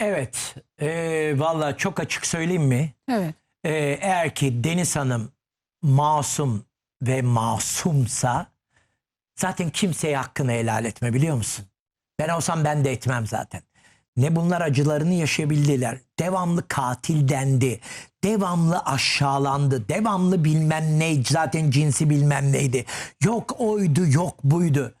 Evet. E, Valla çok açık söyleyeyim mi? Evet. E, eğer ki Deniz Hanım masum ve masumsa zaten kimseye hakkını helal etme biliyor musun? Ben olsam ben de etmem zaten. Ne bunlar acılarını yaşayabildiler. Devamlı katil dendi. Devamlı aşağılandı. Devamlı bilmem ne zaten cinsi bilmem neydi. Yok oydu yok buydu.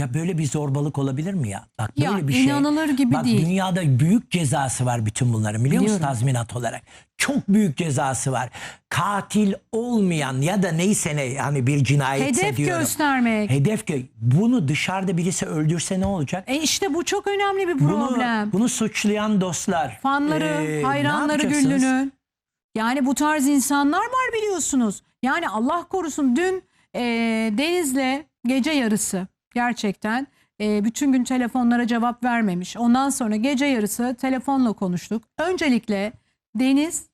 Ya böyle bir zorbalık olabilir mi ya? Bak böyle Ya bir şey. inanılır gibi Bak değil. dünyada büyük cezası var bütün bunların biliyor musun Biliyorum. tazminat olarak? Çok büyük cezası var. Katil olmayan ya da neyse ne hani bir cinayetse Hedef diyorum. göstermek. Hedef gö bunu dışarıda birisi öldürse ne olacak? E işte bu çok önemli bir Bunu, problem. bunu suçlayan dostlar. Fanları, ne hayranları yapacaksınız? Güllü'nün. Yani bu tarz insanlar var biliyorsunuz. Yani Allah korusun dün e, Deniz'le gece yarısı gerçekten e, bütün gün telefonlara cevap vermemiş. Ondan sonra gece yarısı telefonla konuştuk. Öncelikle Deniz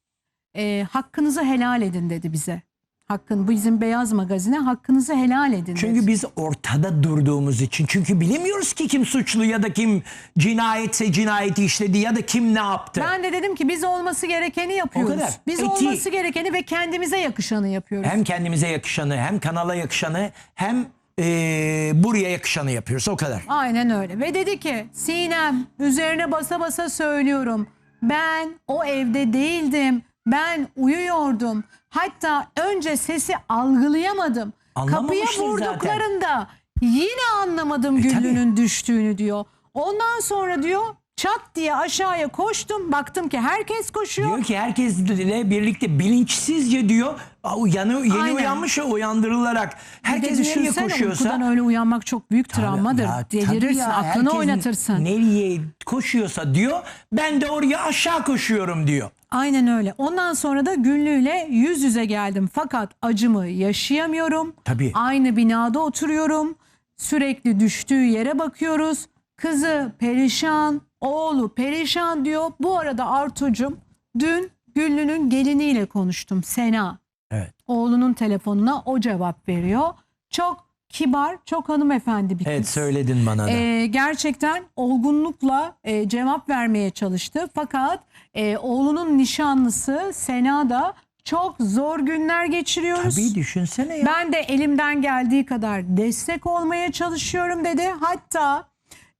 e, hakkınızı helal edin dedi bize. Hakkın bizim beyaz magazine hakkınızı helal edin Çünkü dedi. biz ortada durduğumuz için. Çünkü bilemiyoruz ki kim suçlu ya da kim cinayetse cinayeti işledi ya da kim ne yaptı. Ben de dedim ki biz olması gerekeni yapıyoruz. kadar. Biz Eti- olması gerekeni ve kendimize yakışanı yapıyoruz. Hem kendimize yakışanı hem kanala yakışanı hem ee, buraya yakışanı yapıyoruz o kadar. Aynen öyle. Ve dedi ki Sinem üzerine basa basa söylüyorum. Ben o evde değildim. Ben uyuyordum. Hatta önce sesi algılayamadım. Kapıya Anlamamıştır vurduklarında yine anlamadım E, Güllü'nün düştüğünü diyor. Ondan sonra diyor çat diye aşağıya koştum. Baktım ki herkes koşuyor. Diyor ki herkesle birlikte bilinçsizce diyor uyanı, yeni Aynen. uyanmış ya uyandırılarak herkes nereye koşuyorsa Uykudan öyle uyanmak çok büyük travmadır. Ya Delirirsin, ya, aklını oynatırsın. Nereye koşuyorsa diyor ben de oraya aşağı koşuyorum diyor. Aynen öyle. Ondan sonra da Güllü'yle yüz yüze geldim. Fakat acımı yaşayamıyorum. Tabii. Aynı binada oturuyorum. Sürekli düştüğü yere bakıyoruz. Kızı perişan, oğlu perişan diyor. Bu arada Artucum dün Güllü'nün geliniyle konuştum. Sena. Evet. Oğlunun telefonuna o cevap veriyor. Çok kibar, çok hanımefendi bir kız. Evet söyledin bana da. Ee, gerçekten olgunlukla e, cevap vermeye çalıştı. Fakat e, oğlunun nişanlısı Sena da çok zor günler geçiriyoruz. Tabii düşünsene ya. Ben de elimden geldiği kadar destek olmaya çalışıyorum dedi. Hatta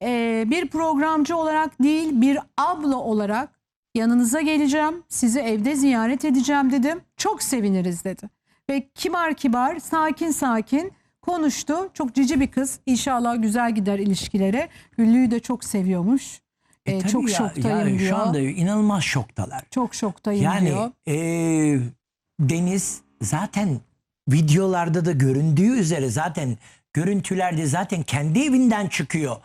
e, bir programcı olarak değil bir abla olarak yanınıza geleceğim. Sizi evde ziyaret edeceğim dedim. Çok seviniriz dedi. Ve kibar kibar sakin sakin konuştu. Çok cici bir kız. İnşallah güzel gider ilişkileri. Güllü'yü de çok seviyormuş. E, E, tabii çok ya, şoktayım yani diyor. Şu anda inanılmaz şoktalar. Çok şoktayım Yani diyor. e, Deniz zaten videolarda da göründüğü üzere zaten görüntülerde zaten kendi evinden çıkıyor.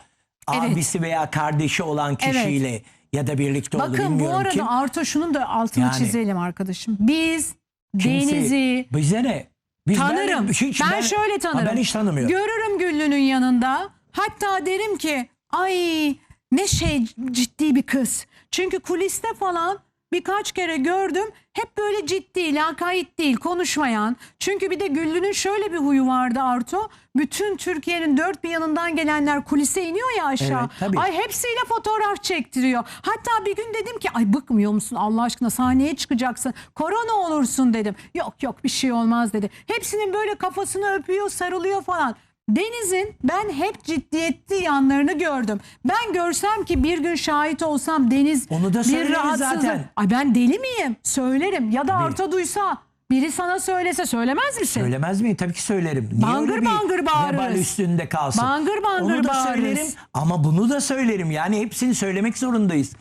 Evet. Abisi veya kardeşi olan kişiyle ya da birlikte olduğu Bakın bu bilmiyorum arada kim. Arto şunun da altını Yani- çizelim arkadaşım. Biz Kimse- Deniz'i Bize ne? Biz tanırım. Ben, hiç- ben, şöyle tanırım. Ha, ben hiç tanımıyorum. Görürüm Güllü'nün yanında. Hatta derim ki ay ne şey ciddi bir kız. Çünkü kuliste falan birkaç kere gördüm. Hep böyle ciddi, lakayt değil, konuşmayan. Çünkü bir de Güllü'nün şöyle bir huyu vardı Arto. Bütün Türkiye'nin dört bir yanından gelenler kulise iniyor ya aşağı. Evet, tabii. Ay hepsiyle fotoğraf çektiriyor. Hatta bir gün dedim ki ay bıkmıyor musun Allah aşkına sahneye çıkacaksın. Korona olursun dedim. Yok yok bir şey olmaz dedi. Hepsinin böyle kafasını öpüyor sarılıyor falan. Deniz'in ben hep ciddiyetli yanlarını gördüm. Ben görsem ki bir gün şahit olsam Deniz Onu da bir söyleriz rahatsızlık. zaten. Ay ben deli miyim? Söylerim. Ya da Arta duysa biri sana söylese söylemez misin? Söylemez miyim? Tabii ki söylerim. Niye Bangır öyle bir bangır bağırırız. vebal üstünde kalsın? Bangır bangır Onu da bağırırız. söylerim ama bunu da söylerim. Yani hepsini söylemek zorundayız.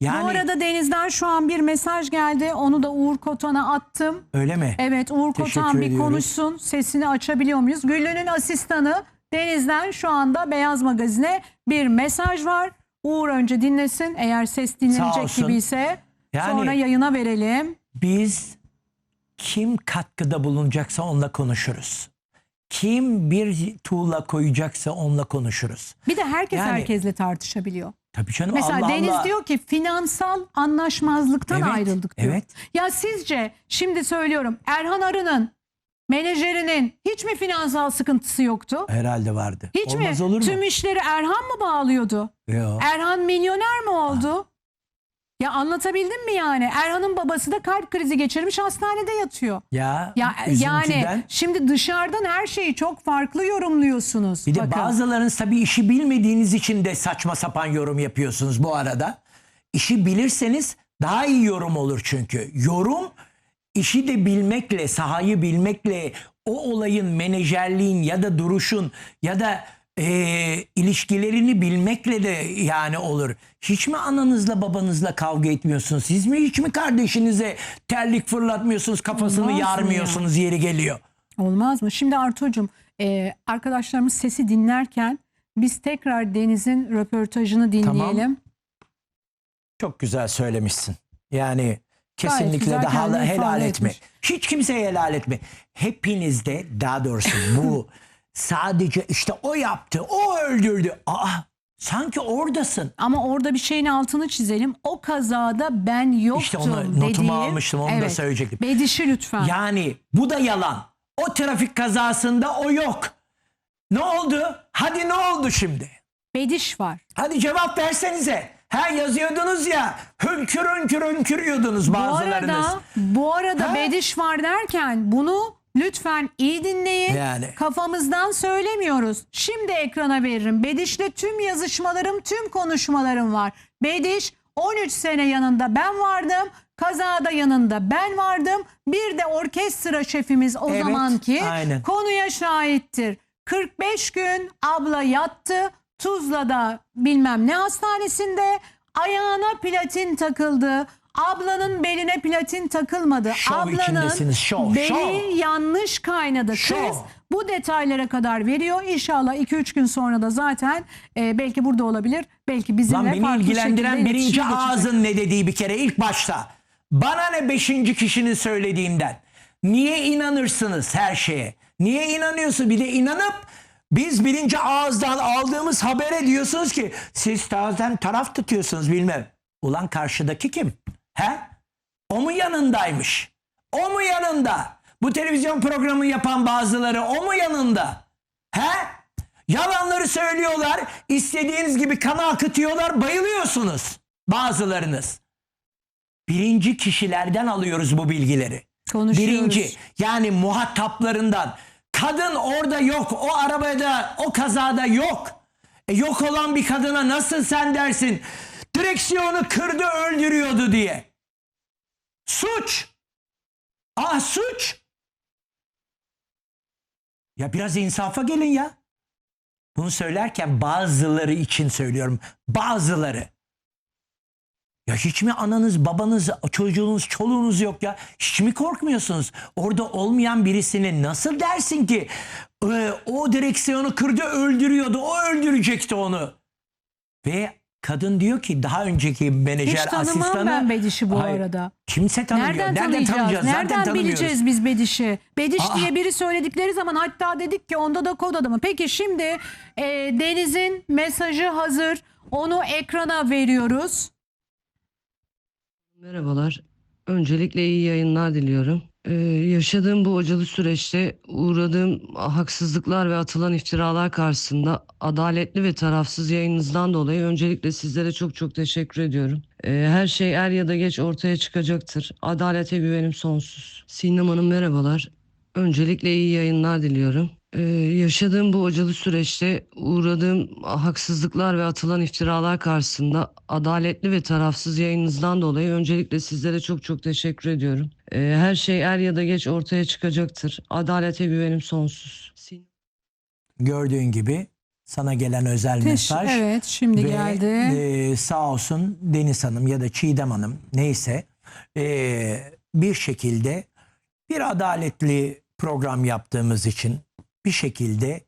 Yani Bu arada Deniz'den şu an bir mesaj geldi. Onu da Uğur Kotan'a attım. öyle mi? Evet Uğur Teşekkür Kotan bir ediyoruz. konuşsun. Sesini açabiliyor muyuz? Güllü'nün asistanı Deniz'den şu anda Beyaz Magazin'e bir mesaj var. Uğur önce dinlesin. Eğer ses dinlenecek gibi ise Yani- sonra yayına verelim. Biz kim katkıda bulunacaksa onunla konuşuruz. Kim bir tuğla koyacaksa onunla konuşuruz. Bir de herkes Yani- herkesle tartışabiliyor. Tabii canım Mesela Allah Deniz Allah. diyor ki finansal anlaşmazlıktan Evet, ayrıldık diyor. evet. Ya sizce şimdi söylüyorum Erhan Arı'nın menajerinin hiç mi finansal sıkıntısı yoktu? Herhalde vardı. Hiç Olmaz mi? olur mu? Tüm işleri Erhan mı bağlıyordu? Yok. Erhan milyoner mi oldu? Ya anlatabildim mi yani? Erhan'ın babası da kalp krizi geçirmiş hastanede yatıyor. Ya, Ya üzüntüden. yani şimdi dışarıdan her şeyi çok farklı yorumluyorsunuz. Bir de Bakın. bazılarınız tabii işi bilmediğiniz için de saçma sapan yorum yapıyorsunuz bu arada. İşi bilirseniz daha iyi yorum olur çünkü. Yorum işi de bilmekle, sahayı bilmekle, o olayın menajerliğin ya da duruşun ya da eee, ilişkilerini bilmekle de yani olur. Hiç mi ananızla babanızla kavga etmiyorsunuz? Siz mi hiç mi kardeşinize terlik fırlatmıyorsunuz, kafasını Olmaz mı ya? yarmıyorsunuz yeri geliyor? Olmaz mı? Şimdi Artucuğum e, arkadaşlarımız sesi dinlerken biz tekrar Deniz'in röportajını dinleyelim. Çok güzel söylemişsin. Yani kesinlikle güzel de hala- helal etme. etmiş. Hiç kimseye helal etme. Hepinizde daha doğrusu bu sadece işte o yaptı, o öldürdü. Aa sanki oradasın. Ama orada bir şeyin altını çizelim. O kazada ben yoktum İşte onu dediği. notumu almıştım, onu da söyleyecektim. Bedişi lütfen. Yani bu da yalan. O trafik kazasında o yok. Ne oldu? Hadi ne oldu şimdi? Bediş var. Hadi cevap versenize. Ha yazıyordunuz ya. Hünkür hünkür hünkürüyordunuz Bu bazılarınız. arada, bu arada Ha? bediş var derken bunu lütfen iyi dinleyin. Yani. Kafamızdan söylemiyoruz. Şimdi ekrana veririm. Bediş'le tüm yazışmalarım, tüm konuşmalarım var. Bediş 13 sene yanında ben vardım. Kazada yanında ben vardım. Bir de orkestra şefimiz o Evet, zamanki aynen. konuya şahittir. 45 gün abla yattı. Tuzla'da bilmem ne hastanesinde ayağına platin takıldı. Ablanın beline platin takılmadı. Şov Ablanın içindesiniz, şov, beli şov. yanlış kaynadı. Şov. Kız bu detaylara kadar veriyor. İnşallah 2-3 gün sonra da zaten e, belki burada olabilir. Belki bizimle Lan beni farklı ilgilendiren şekilde birinci iletişime geçecek. ağzın ne dediği bir kere ilk başta. Bana ne beşinci kişinin söylediğinden. Niye inanırsınız her şeye? Niye inanıyorsun? Bir de inanıp biz birinci ağızdan aldığımız habere diyorsunuz ki siz zaten taraf tutuyorsunuz bilmem. Ulan karşıdaki kim? He? O mu yanındaymış? O mu yanında? Bu televizyon programı yapan bazıları o mu yanında? He? Yalanları söylüyorlar. istediğiniz gibi kana akıtıyorlar. Bayılıyorsunuz bazılarınız. Birinci kişilerden alıyoruz bu bilgileri. Konuşuyoruz. Birinci yani muhataplarından. Kadın orada yok. O arabada o kazada yok. E, yok olan bir kadına nasıl sen dersin? Direksiyonu kırdı öldürüyordu diye. Suç. Ah suç. Ya biraz insafa gelin ya. Bunu söylerken bazıları için söylüyorum. Bazıları. Ya hiç mi ananız, babanız, çocuğunuz, çoluğunuz yok ya? Hiç mi korkmuyorsunuz? Orada olmayan birisini nasıl dersin ki e, o direksiyonu kırdı öldürüyordu, o öldürecekti onu. Ve kadın diyor ki daha önceki menajer Hiç tanımam asistanı. ben Bediş'i bu Hayır, arada. Kimse tanımıyor. Nereden, Nereden, tanıyacağız? tanıyacağız? Zaten Nereden tanımıyoruz. bileceğiz biz Bediş'i? Bediş Aa. diye biri söyledikleri zaman hatta dedik ki onda da kod adamı. Peki şimdi e, Deniz'in mesajı hazır. Onu ekrana veriyoruz. Merhabalar. Öncelikle iyi yayınlar diliyorum. Ee, yaşadığım bu acılı süreçte uğradığım haksızlıklar ve atılan iftiralar karşısında adaletli ve tarafsız yayınınızdan dolayı öncelikle sizlere çok çok teşekkür ediyorum. Ee, her şey er ya da geç ortaya çıkacaktır. Adalete güvenim sonsuz. Sinem Hanım merhabalar. Öncelikle iyi yayınlar diliyorum. Ee, yaşadığım bu acılı süreçte uğradığım haksızlıklar ve atılan iftiralar karşısında adaletli ve tarafsız yayınınızdan dolayı öncelikle sizlere çok çok teşekkür ediyorum. Ee, her şey er ya da geç ortaya çıkacaktır. Adalete güvenim sonsuz. Gördüğün gibi sana gelen özel Teş- mesaj. evet şimdi Ve geldi. e, sağ olsun Deniz Hanım ya da Çiğdem Hanım neyse e, bir şekilde bir adaletli program yaptığımız için bir şekilde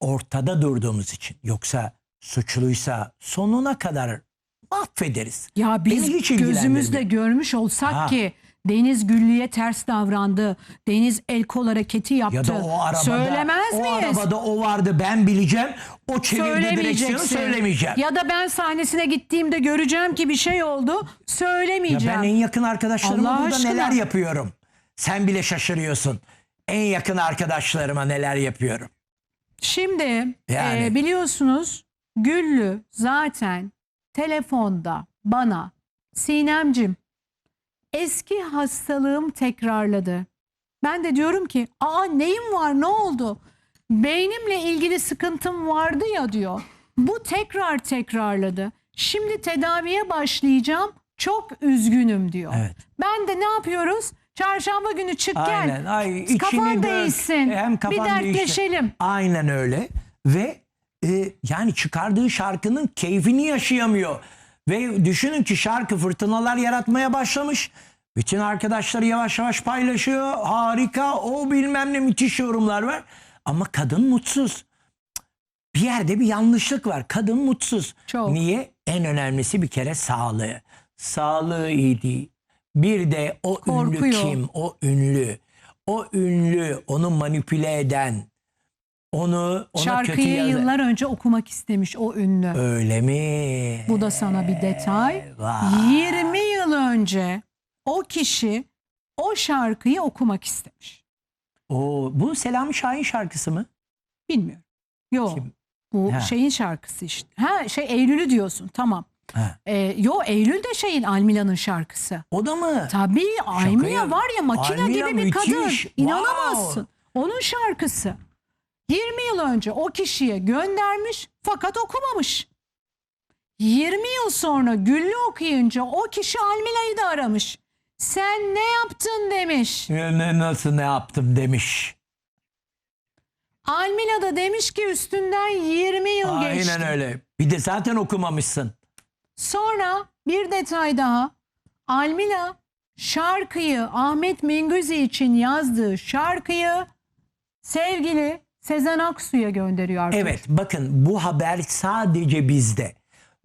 ortada durduğumuz için yoksa suçluysa sonuna kadar mahvederiz. Ya biz Beni hiç gözümüzle görmüş olsak Ha. ki Deniz Güllü'ye ters davrandı. Deniz el kol hareketi yaptı. Ya da o arabada Söylemez o miyiz? arabada o vardı ben bileceğim. O çevirdi direksiyonu söylemeyeceğim. Ya da ben sahnesine gittiğimde göreceğim ki bir şey oldu. Ya Söylemeyeceğim. ben en yakın arkadaşlarıma Allah burada aşkına. neler yapıyorum. Sen bile şaşırıyorsun. En yakın arkadaşlarıma neler yapıyorum. Şimdi Yani. e, biliyorsunuz Güllü zaten telefonda bana Sinemcim eski hastalığım tekrarladı. Ben de diyorum ki aa neyim var ne oldu? Beynimle ilgili sıkıntım vardı ya diyor. Bu tekrar tekrarladı. Şimdi tedaviye başlayacağım. Çok üzgünüm diyor. Evet. Ben de ne yapıyoruz? Çarşamba günü çık Aynen. gel. Ay, içini kafan dök. değişsin. Hem kafan bir değişsin. dertleşelim. Aynen öyle. Ve e, yani çıkardığı şarkının keyfini yaşayamıyor. Ve düşünün ki şarkı fırtınalar yaratmaya başlamış. Bütün arkadaşları yavaş yavaş paylaşıyor. Harika, o bilmem ne müthiş yorumlar var. Ama kadın mutsuz. Bir yerde bir yanlışlık var. Kadın mutsuz. Çok. Niye? En önemlisi bir kere sağlığı. Sağlığı iyi değil. Bir de o ünlü Korkuyor. kim? O ünlü. O ünlü onu manipüle eden, onu ona kötü Şarkıyı yazan. yıllar önce okumak istemiş o ünlü. Öyle mi? Bu da sana bir detay. Vay. 20 yıl önce o kişi o şarkıyı okumak istemiş. O, bu Selami Şahin şarkısı mı? Bilmiyorum. Yok. Kim? Bu Ha. şeyin şarkısı işte. Ha şey Eylül'ü diyorsun tamam. Ha. Ee, yo Eylül de şeyin Almila'nın şarkısı. O da mı? Tabii Almila var ya makine Almila gibi bir kadın. İnanamazsın. Onun şarkısı. 20 yıl önce o kişiye göndermiş fakat okumamış. 20 yıl sonra Güllü okuyunca o kişi Almila'yı da aramış. Sen ne yaptın demiş. Ne, nasıl ne yaptım demiş. Almila da demiş ki üstünden 20 yıl geçti. Aynen öyle. Bir de zaten okumamışsın. Sonra bir detay daha. Almila şarkıyı Ahmet Mengüzi için yazdığı şarkıyı sevgili Sezen Aksu'ya gönderiyor arkadaşlar. Evet bakın bu haber sadece bizde.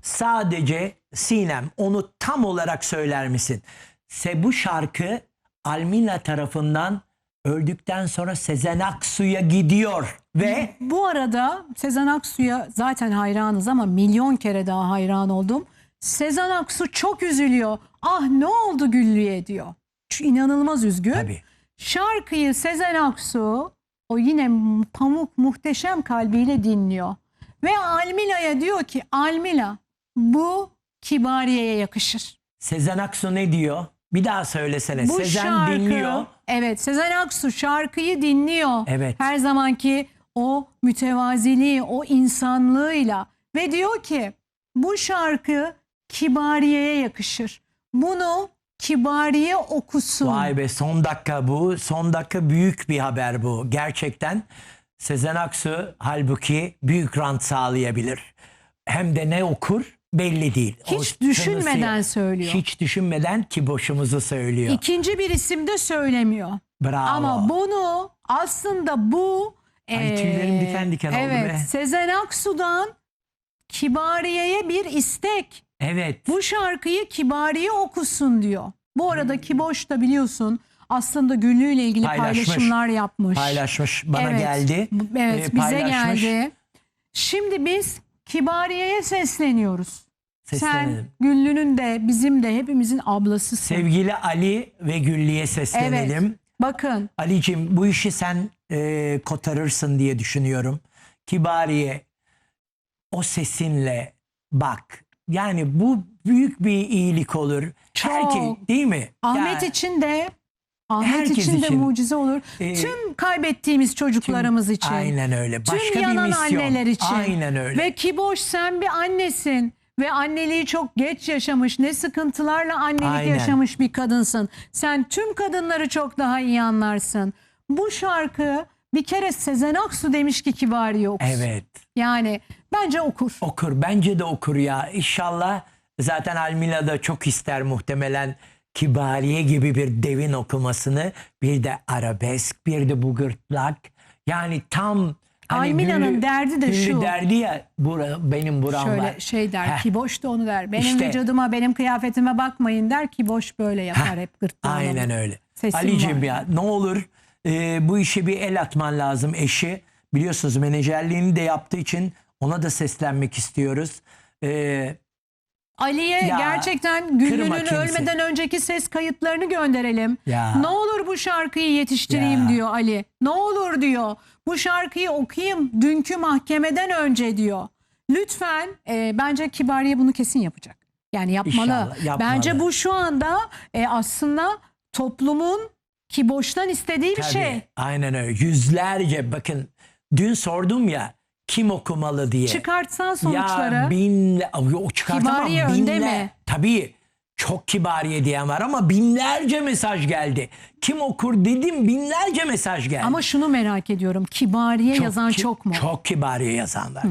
Sadece Sinem onu tam olarak söyler misin? Se bu şarkı Almina tarafından öldükten sonra Sezen Aksu'ya gidiyor ve Bu arada Sezen Aksu'ya zaten hayranız ama milyon kere daha hayran oldum. Sezen Aksu çok üzülüyor. Ah ne oldu Güllü'ye diyor. Şu inanılmaz üzgün. tabii Şarkıyı Sezen Aksu o yine pamuk muhteşem kalbiyle dinliyor. Ve Almila'ya diyor ki Almila bu Kibariye'ye yakışır. Sezen Aksu ne diyor? Bir daha söylesene. Bu Sezen şarkı, dinliyor. Evet Sezen Aksu şarkıyı dinliyor. Evet. Her zamanki o mütevaziliği, o insanlığıyla ve diyor ki bu şarkı Kibariye'ye yakışır. Bunu Kibariye okusun. Vay be son dakika bu. Son dakika büyük bir haber bu. Gerçekten Sezen Aksu halbuki büyük rant sağlayabilir. Hem de ne okur belli değil. O Hiç düşünmeden tınısı- söylüyor. Hiç düşünmeden ki boşumuzu söylüyor. İkinci bir isim de söylemiyor. Bravo. Ama bunu aslında bu Ay, eee, tüylerim diken diken oldu evet, be. Sezen Aksu'dan Kibariye'ye bir istek. Evet. Bu şarkıyı Kibariye okusun diyor. Bu arada Kiboş da biliyorsun aslında Güllü ile ilgili Paylaşmış. paylaşımlar yapmış. paylaşmış bana Evet. geldi. Evet Ee, bize paylaşmış. geldi. Şimdi biz Kibariye'ye sesleniyoruz. Sen Seslenelim. Güllü'nün de bizim de hepimizin ablasısın. Sevgili Ali ve Güllü'ye seslenelim. Evet. Bakın Ali'cim bu işi sen e, kotarırsın diye düşünüyorum. Kibariye o sesinle bak. Yani bu büyük bir iyilik olur. Çok. Herki, değil mi? Ahmet Ya, için de Ahmet Herkes için de için. mucize olur. Ee, tüm kaybettiğimiz çocuklarımız için. Aynen öyle. Başka tüm yanan bir misyon. anneler için. Aynen öyle. Ve Kiboş sen bir annesin ve anneliği çok geç yaşamış. Ne sıkıntılarla annelik Aynen. yaşamış bir kadınsın. Sen tüm kadınları çok daha iyi anlarsın. Bu şarkı bir kere Sezen Aksu demiş ki Kibariye okusun. Evet. Yani bence okur. Okur. Bence de okur ya. İnşallah zaten Almila da çok ister muhtemelen Kibariye gibi bir devin okumasını. Bir de arabesk, bir de bu gırtlak. Yani tam hani Almila'nın derdi de Güllü şu. derdi ya bura, benim buram Şöyle var. şey der Heh. Kiboş da onu der. Benim İşte. vücuduma benim kıyafetime bakmayın der Kiboş böyle yapar hep gırtlağına. Aynen öyle. Sesim Ali'cim var. ya ne olur e, bu işe bir el atman lazım eşi. Biliyorsunuz menajerliğini de yaptığı için ona da seslenmek istiyoruz. E, Ali'ye Ya, gerçekten Güllü'nün kimse. ölmeden önceki ses kayıtlarını gönderelim. Ya. Ne olur bu şarkıyı yetiştireyim Ya. diyor Ali. Ne olur diyor. Bu şarkıyı okuyayım dünkü mahkemeden önce diyor. Lütfen e, bence Kibariye bunu kesin yapacak. Yani yapmalı. İnşallah, yapmalı. Bence bu şu anda e, aslında toplumun ki boştan istediği bir Tabii, şey. Aynen öyle. Yüzlerce bakın dün sordum ya kim okumalı diye. Çıkartsan sonuçları. Ya binle, yok çıkartamam. Kibariye önde binle, mi? Tabii çok kibariye diyen var ama binlerce mesaj geldi. Kim okur dedim binlerce mesaj geldi. Ama şunu merak ediyorum. Kibariye yazan ki- çok mu? Çok kibariye yazan var.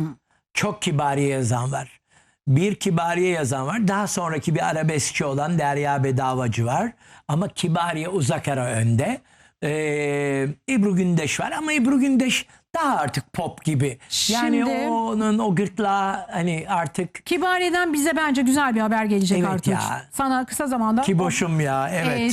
Çok kibariye yazan var. Bir kibariye yazan var. Daha sonraki bir arabeskçi olan Derya Bedavacı var. Ama kibariye uzak ara önde. Ee, Ebru Gündeş var ama Ebru Gündeş daha artık pop gibi. Yani Şimdi- onun o gırtlağı hani artık Kibariye'den bize bence güzel bir haber gelecek Evet artık. ya. Sana kısa zamanda ki boşum ya evet. Ee,